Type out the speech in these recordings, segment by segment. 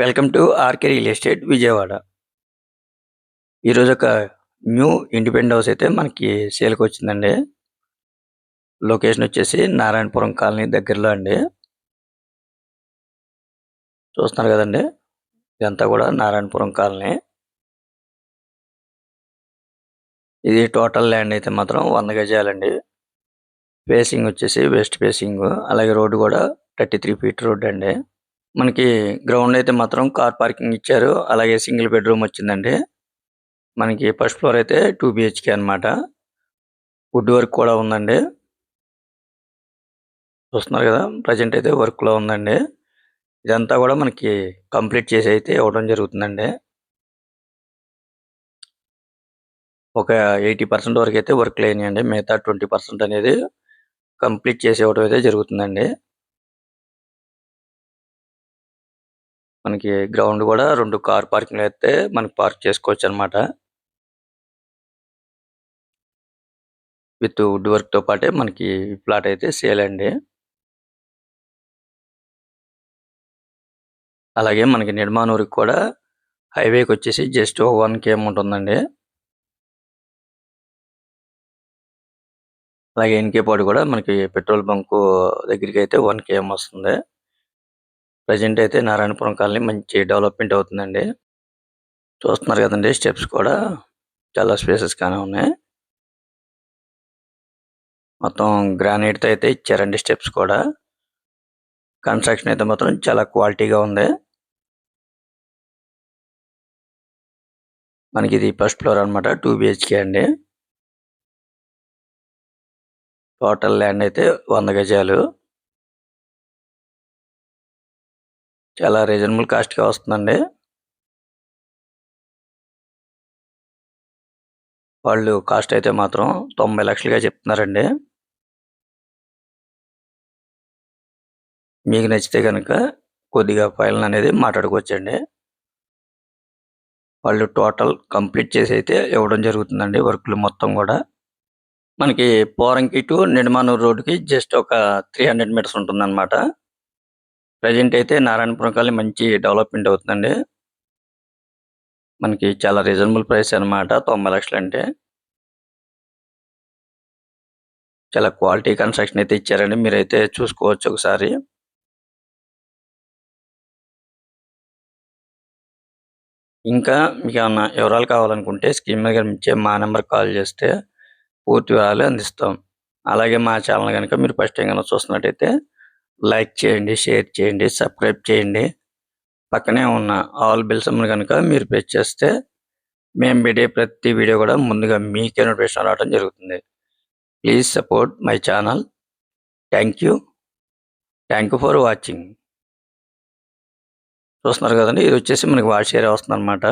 Welcome to RK real estate Vijayawada. ఈరోజు ఒక new independent house అయితే మనకి సేల్కి వచ్చిందండి. లొకేషన్ వచ్చేసి నారాయణపురం కాలనీ దగ్గరలో అండి. చూస్తున్నారు కదండి ఇదంతా కూడా నారాయణపురం కాలనీ. ఇది టోటల్ ల్యాండ్ అయితే మాత్రం వంద గజాలండి. ఫేసింగ్ వచ్చేసి వెస్ట్ ఫేసింగ్ అలాగే రోడ్డు కూడా థర్టీ త్రీ ఫీట్ రోడ్ అండి. మనకి గ్రౌండ్ అయితే మాత్రం కార్ పార్కింగ్ ఇచ్చారు. అలాగే సింగిల్ బెడ్రూమ్ వచ్చిందండి. మనకి ఫస్ట్ ఫ్లోర్ అయితే టూ బిహెచ్కే అనమాట వుడ్ వర్క్ కూడా ఉందండి. చూస్తున్నారు కదా ప్రజెంట్ అయితే వర్క్లో ఉందండి. ఇదంతా కూడా మనకి కంప్లీట్ చేసి అయితే ఇవ్వడం జరుగుతుందండి. ఒక ఎయిటీ పర్సెంట్ వరకు అయితే వర్క్ లేనియండి. మిగతా ట్వంటీ పర్సెంట్ అనేది కంప్లీట్ చేసి ఇవ్వడం అయితే జరుగుతుందండి. మనకి గ్రౌండ్ కూడా రెండు కార్ పార్కింగ్ అయితే మనకి పార్క్ చేసుకోవచ్చు అనమాట విత్ వుడ్ వర్క్తో పాటే మనకి ప్లాట్ అయితే సేల్ అండి. అలాగే మనకి నిర్మాణూరికి కూడా హైవేకి వచ్చేసి జస్ట్ వన్ కేఎం ఉంటుందండి. అలాగే ఎన్కేపాడు కూడా మనకి పెట్రోల్ బంక్ దగ్గరికి అయితే వన్ కేఎం వస్తుంది. ప్రజెంట్ అయితే నారాయణపురం కాలనీ మంచి డెవలప్మెంట్ అవుతుందండి. చూస్తున్నారు కదండి స్టెప్స్ కూడా చాలా స్పేసెస్ గానే ఉన్నాయి. మొత్తం గ్రానైట్తో అయితే ఇచ్చారండి స్టెప్స్ కూడా. కన్స్ట్రక్షన్ అయితే మాత్రం చాలా క్వాలిటీగా ఉంది. మనకి ఇది ఫస్ట్ ఫ్లోర్ అన్నమాట టూ బిహెచ్కే అండి. టోటల్ ల్యాండ్ అయితే వంద గజాలు. చాలా రీజనబుల్ కాస్ట్ వస్తుందండి. వాళ్ళు కాస్ట్ అయితే మాత్రం తొంభై లక్షలుగా చెప్తున్నారండి. మీకు నచ్చితే కనుక కొద్దిగా ఫైల్ అనేది మాట్లాడుకోవచ్చండి. వాళ్ళు టోటల్ కంప్లీట్ చేసి అయితే ఇవ్వడం జరుగుతుందండి వర్క్లు మొత్తం కూడా. మనకి పోరంకి టు నిడమానూరు రోడ్డుకి జస్ట్ ఒక త్రీ హండ్రెడ్ మీటర్స్ ఉంటుందన్నమాట. ప్రజెంట్ అయితే నారాయణపురం కాలనీ మంచి డెవలప్మెంట్ అవుతుందండి. మనకి చాలా రీజనబుల్ ప్రైస్ అన్నమాట తొంభై లక్షలు అంటే చాలా క్వాలిటీ కన్స్ట్రక్షన్ అయితే ఇచ్చారండి మీరైతే చూసుకోవచ్చు ఒకసారి. ఇంకా మీకు ఏమన్నా వివరాలు కావాలనుకుంటే స్కీమ్ మీద కనిపించే మా నెంబర్ కాల్ చేస్తే పూర్తి వివరాలు అందిస్తాం. అలాగే మా ఛానల్ కనుక మీరు ఫస్ట్ టైం కనుక చూస్తున్నట్టయితే లైక్ చేయండి షేర్ చేయండి సబ్స్క్రైబ్ చేయండి. పక్కనే ఉన్న ఆల్ బిల్స్ కనుక మీరు ప్రెస్ చేస్తే మేము పెట్టే ప్రతి వీడియో కూడా ముందుగా మీకే నోటిఫికేషన్ రావడం జరుగుతుంది. Please support my channel thank you thank you for watching చూస్తున్నారు కదండి ఇది వచ్చేసి మనకి వాష్ ఏరియా వస్తుంది అనమాట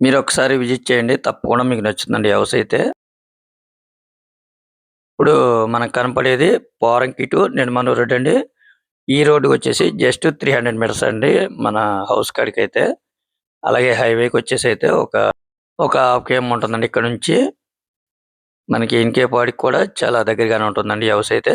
మీరు ఒకసారి విజిట్ చేయండి తప్పకుండా మీకు నచ్చుతుందండి హౌస్ అయితే. ఇప్పుడు మనకు కనపడేది పోరంకి టు నిర్మాణ రోడ్ అండి. ఈ రోడ్డు వచ్చేసి జస్ట్ త్రీ హండ్రెడ్ మీటర్స్ అండి మన హౌస్ కాడికి అయితే. అలాగే హైవేకి వచ్చేసి అయితే ఒక ఒక హాఫ్ కేఎం ఉంటుందండి ఇక్కడ నుంచి. మనకి ఇన్కేపాడికి కూడా చాలా దగ్గరగానే ఉంటుందండి హౌస్ అయితే.